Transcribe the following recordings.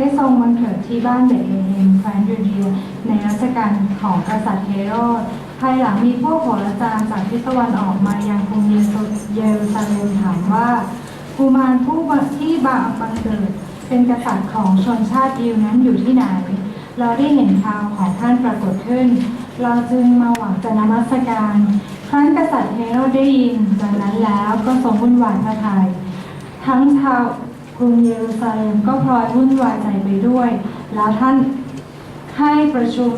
ได้ทรงบังเกิดที่บ้านเบธเลเฮมแคว้นยูเดียในรัชกาลของกษัตริย์เฮโรดภายหลังมีพวกโหราจารย์จากทิศตะวันออกมายังกรุงเยซูเยรูซาเล็มถามว่ากุมารผู้ที่บาบังเกิดเป็นกษัตริย์ของชนชาติยิวนั้นอยู่ที่ไหน เราได้เห็นข่าวของท่านปรากฏขึ้น เราจึงมาหวังจะนมัสการครั้นกษัตริย์เฮโรดได้ยินดังนั้นแล้วก็ทรงวุ่นวายพระทัยทั้งชาว กรุงเยรูซาเล็มก็พลอยวุ่นวายใจไปด้วย แล้วท่านให้ประชุม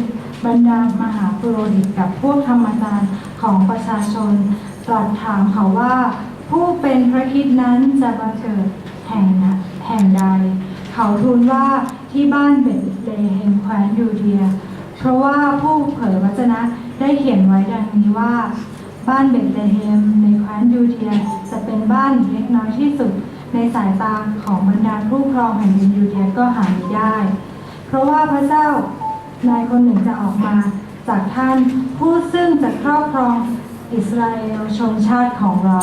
บรรดามหาปุโรหิตกับพวกธรรมจารย์ของประชาชนตรัสถามเขาว่า ผู้เป็นพระคิดนั้นจะบังเกิดแห่งนะแห่งใด เขาทูลว่าที่บ้านเบธเลเฮมแคว้นยูเดีย เพราะว่าผู้เผยวจนะได้เขียนไว้ดังนี้ว่า บ้านเบธเลเฮมในแคว้นยูเดียจะเป็นบ้านเล็กน้อยที่สุด ในสายตาของบรรดาผู้ครองแผ่นดินยูเดียก็หาไม่ได้ เพราะว่าพระเจ้านายคนหนึ่งจะออกมาจากท่านผู้ซึ่งจะครอบครองอิสราเอลชนชาติของเรา